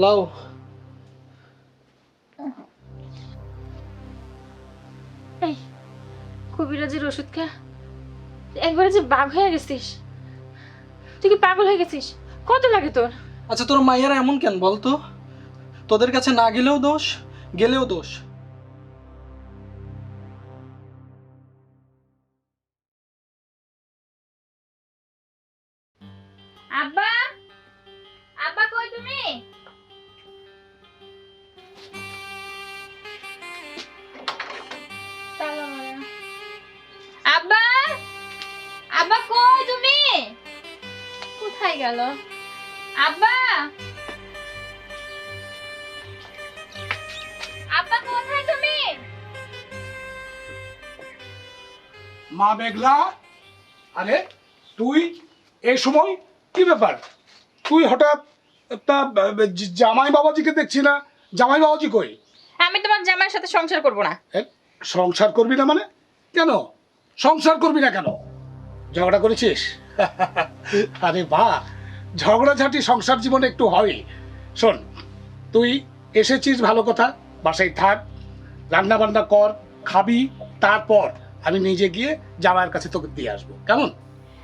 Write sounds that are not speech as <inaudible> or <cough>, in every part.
লাও। এই কবিরাজের ওষুধ খা একবারে যে বাঘ হয়ে গেছিস। তুই কি পাগল হয়ে গেছিস? কত লাগে তোর? আচ্ছা তোর মাইয়ারা এমন কেন বলতো? তোদের কাছে না গেলেও দোষ গেলেও দোষ। আব্বা আব্বা কই তুমি? গেল। আব্বা! আব্বা কোথায় তুমি? মা মেঘলা আরে তুই এই সময় কি ব্যাপার? তুই হঠাৎ তা জামাই বাবাজিকে দেখছি না? জামাই বাবাজি কই? আমি তোমার জামাইয়ের সাথে সংসার করব না। সংসার করবি না মানে? কেন? সংসার করবি না কেন? ঝগড়া করেছিস? <laughs> আরে বা ঝগড়াঝাটি সংসার জীবনে একটু হয়। শোন তুই এসেছিস ভালো কথা বাসায় থাক রান্না বান্না কর খাবি তারপর আমি নিজে গিয়ে জামাইয়ের কাছে তোকে দিয়ে আসব। কেমন?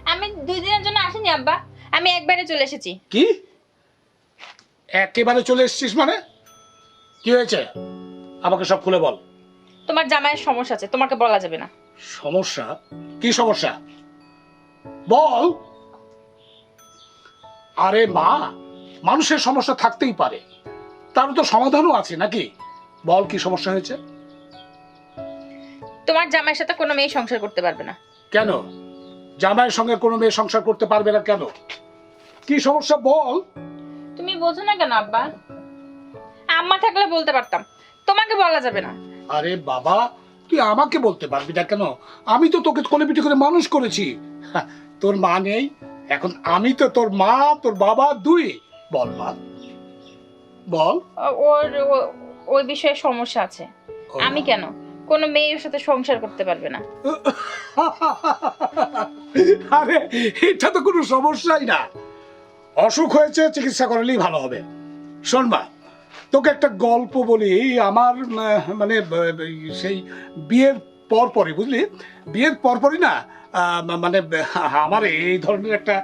আমি দুই দিনের জন্য আসিনি আব্বা। আমি একবারে চলে এসেছি। কি? একেবারে চলে এসেছিস মানে? কি হয়েছে? আমাকে সব খুলে বল। তোমার জামাইয়ের সমস্যা আছে তোমাকে বলা যাবে না। সমস্যা? কি সমস্যা? বল। আরে মা মানুষের সমস্যা থাকতেই পারে। তার তো সমাধানও আছে নাকি? বল কি সমস্যা হয়েছে? তোমার জামাইয়ের সাথে কোনো মেয়ে সংসার করতে পারবে না। কেন? জামাইয়ের সঙ্গে কোনো মেয়ে সংসার করতে পারবে না কেন? কি সমস্যা বল? তুমি বোঝো না কেন আব্বা? আম্মা থাকলে বলতে পারতাম তোমাকে বলা যাবে না। আরে বাবা তুই আমাকে বলতে পারবি না কেন? আমি তো তোকে কোলে পিঠে করে মানুষ করেছি। হা, তোর মা নেই এখন আমি তো তোর মা তোর বাবা দুই। বল মা বল। ওর ওই বিষয়ে সমস্যা আছে। আমি কেন? কোনো মেয়ের সাথে সংসার করতে পারবে না। <laughs> আরে এটা তো কোনো সমস্যাই না। অসুখ হয়েছে চিকিৎসা করালেই ভালো হবে। শোন মা তোকে একটা গল্প বলি। আমার মানে সেই বিয়ের পর পরই বুঝলি? বিয়ের পরপরই না মানে আমার এই ধরনের একটা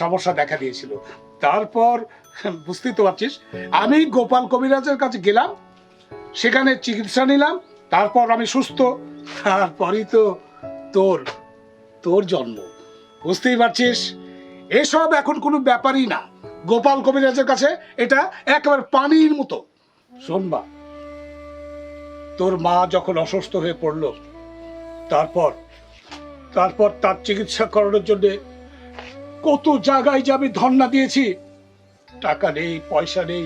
সমস্যা দেখা দিয়েছিল। তারপর, বুঝতেই তো পারছিস, আমি গোপাল কবিরাজের কাছে গেলাম, সেখানে চিকিৎসা নিলাম, তারপর আমি সুস্থ, তারপরই তো তোর তোর জন্ম। বুঝতেই পারছিস? এসব এখন কোনো ব্যাপারই না। গোপাল কবিরাজের কাছে এটা একেবারে পানির মতো। শোনবা তোর মা যখন অসুস্থ হয়ে পড়ল তারপর তারপর তার চিকিৎসা করানোর জন্য কত জায়গায় যে আমি ধর্ণা দিয়েছি। টাকা নেই, পয়সা নেই,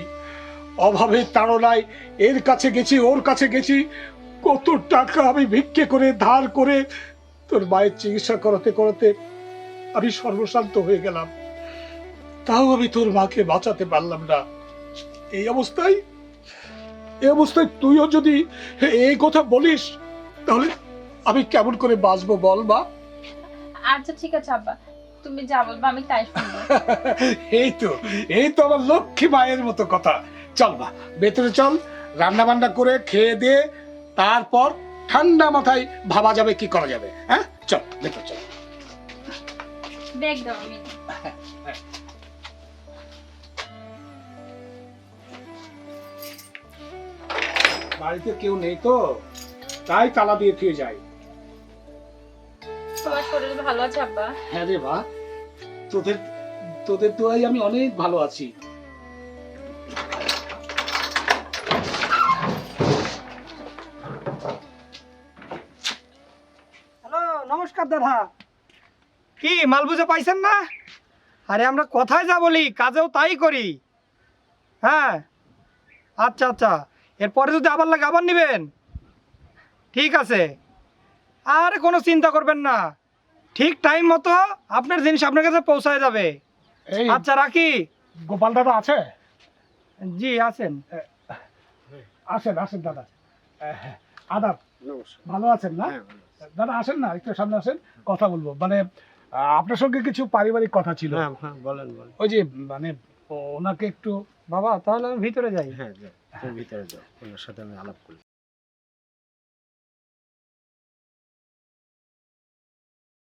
অভাবে তাড়নায় এর কাছে গেছি, ওর কাছে গেছি। কত টাকা আমি ভিক্ষে করে, ধার করে তোর মায়ের চিকিৎসা করাতে করাতে আমি সর্বশান্ত হয়ে গেলাম। তাও আমি তোর মাকে বাঁচাতে পারলাম না। এই অবস্থায় এই অবস্থায় তুইও যদি এই কথা বলিস, তাহলে আমি কেমন করে বাঁচবো বল মা? আচ্ছা ঠিক আছে আব্বা। তুমি যা বলবা আমি তাই শুনব। <laughs> এই তো এই তো আমার লক্ষ্মী মায়ের মতো কথা। চল মা ভেতরে চল রান্না বান্না করে খেয়ে দিয়ে তারপর ঠান্ডা মাথায় ভাবা যাবে কি করা যাবে হ্যাঁ? চল ভেতরে চল। দেখ দাও আমি। বাড়িতে কেউ নেই তো? তাই তালা দিয়ে থুয়ে যাই তোমার শরীর ভালো আছে আব্বা? হ্যাঁ রে মা তোদের তোদের দোয়াই আমি অনেক ভালো আছি। হ্যালো নমস্কার দাদা। কি মাল বুঝে পাইছেন না? আরে আমরা কথায় যা বলি? কাজেও তাই করি। হ্যাঁ? আচ্ছা আচ্ছা। এরপরে যদি আবার লাগে আবার নেবেন। ঠিক আছে। আর কোনো চিন্তা করবেন না। ঠিক টাইম মতো আপনার জিনিস আপনার কাছে পৌঁছায় যাবে। এই আচ্ছা রাখি। গোপাল দাদা আছে? জি আছেন। আসেন আসেন দাদা। আদাব ভালো আছেন না? দাদা আসেন না একটু সামনে আসেন কথা বলব। মানে আপনার সঙ্গে কিছু পারিবারিক কথা ছিল। হ্যাঁ বলেন বলেন। ওই যে মানে ওনাকে একটু বাবা তাহলে আমি ভিতরে যাই। হ্যাঁ ভিতরে যাও। ওনার সাথে আমি আলাপ করি।